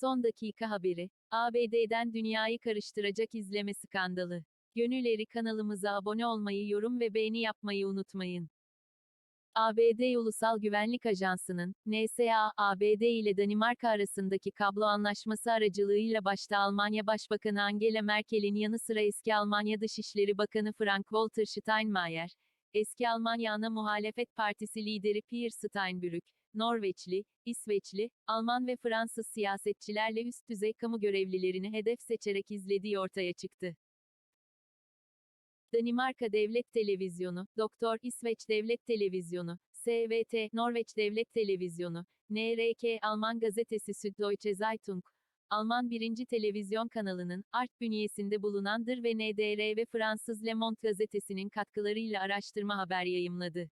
Son dakika haberi. ABD'den dünyayı karıştıracak izleme skandalı. Gönülleri kanalımıza abone olmayı, yorum ve beğeni yapmayı unutmayın. ABD Ulusal Güvenlik Ajansı'nın, NSA, ABD ile Danimarka arasındaki kablo anlaşması aracılığıyla başta Almanya Başbakanı Angela Merkel'in yanı sıra eski Almanya Dışişleri Bakanı Frank-Walter Steinmeier, eski Almanya Ana Muhalefet Partisi lideri Pierre Steinbrück, Norveçli, İsveçli, Alman ve Fransız siyasetçilerle üst düzey kamu görevlilerini hedef seçerek izlediği ortaya çıktı. Danimarka Devlet Televizyonu, Doktor İsveç Devlet Televizyonu, SVT, Norveç Devlet Televizyonu, NRK, Alman gazetesi Süddeutsche Zeitung, Alman birinci televizyon kanalının, Art bünyesinde bulunandır ve NDR ve Fransız Le Monde gazetesinin katkılarıyla araştırma haber yayımladı.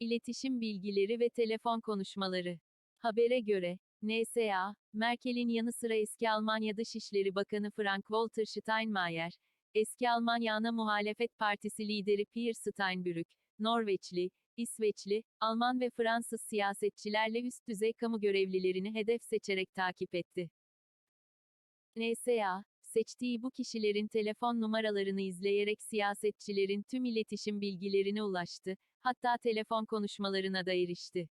İletişim bilgileri ve telefon konuşmaları. Habere göre, NSA, Merkel'in yanı sıra eski Almanya Dışişleri Bakanı Frank-Walter Steinmeier, eski Almanya Ana Muhalefet Partisi lideri Pierre Steinbrück, Norveçli, İsveçli, Alman ve Fransız siyasetçilerle üst düzey kamu görevlilerini hedef seçerek takip etti. NSA, seçtiği bu kişilerin telefon numaralarını izleyerek siyasetçilerin tüm iletişim bilgilerine ulaştı, hatta telefon konuşmalarına da erişti.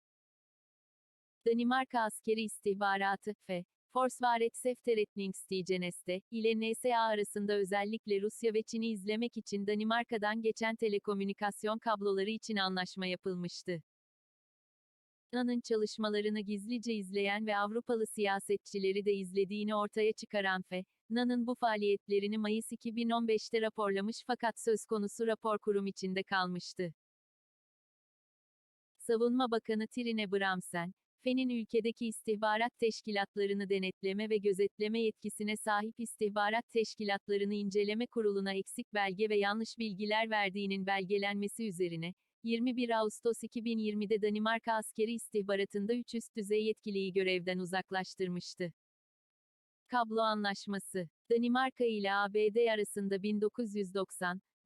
Danimarka Askeri İstihbaratı, F. Forsvaret Efterretningstjeneste, ile NSA arasında özellikle Rusya ve Çin'i izlemek için Danimarka'dan geçen telekomünikasyon kabloları için anlaşma yapılmıştı. NA'nın çalışmalarını gizlice izleyen ve Avrupalı siyasetçileri de izlediğini ortaya çıkaran F. NA'nın bu faaliyetlerini Mayıs 2015'te raporlamış fakat söz konusu rapor kurum içinde kalmıştı. Savunma Bakanı Trine Bramsen, FE'nin ülkedeki istihbarat teşkilatlarını denetleme ve gözetleme yetkisine sahip istihbarat teşkilatlarını inceleme kuruluna eksik belge ve yanlış bilgiler verdiğinin belgelenmesi üzerine, 21 Ağustos 2020'de Danimarka askeri istihbaratında 3 üst düzey yetkiliyi görevden uzaklaştırmıştı. Kablo Anlaşması Danimarka ile ABD arasında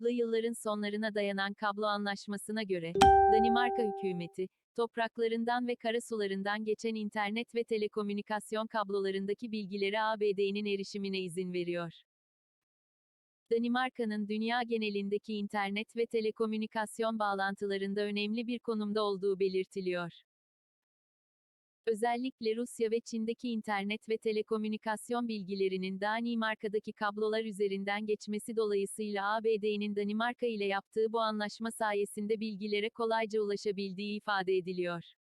1990'lı yılların sonlarına dayanan kablo anlaşmasına göre, Danimarka hükümeti, topraklarından ve karasularından geçen internet ve telekomünikasyon kablolarındaki bilgileri ABD'nin erişimine izin veriyor. Danimarka'nın dünya genelindeki internet ve telekomünikasyon bağlantılarında önemli bir konumda olduğu belirtiliyor. Özellikle Rusya ve Çin'deki internet ve telekomünikasyon bilgilerinin Danimarka'daki kablolar üzerinden geçmesi dolayısıyla ABD'nin Danimarka ile yaptığı bu anlaşma sayesinde bilgilere kolayca ulaşabildiği ifade ediliyor.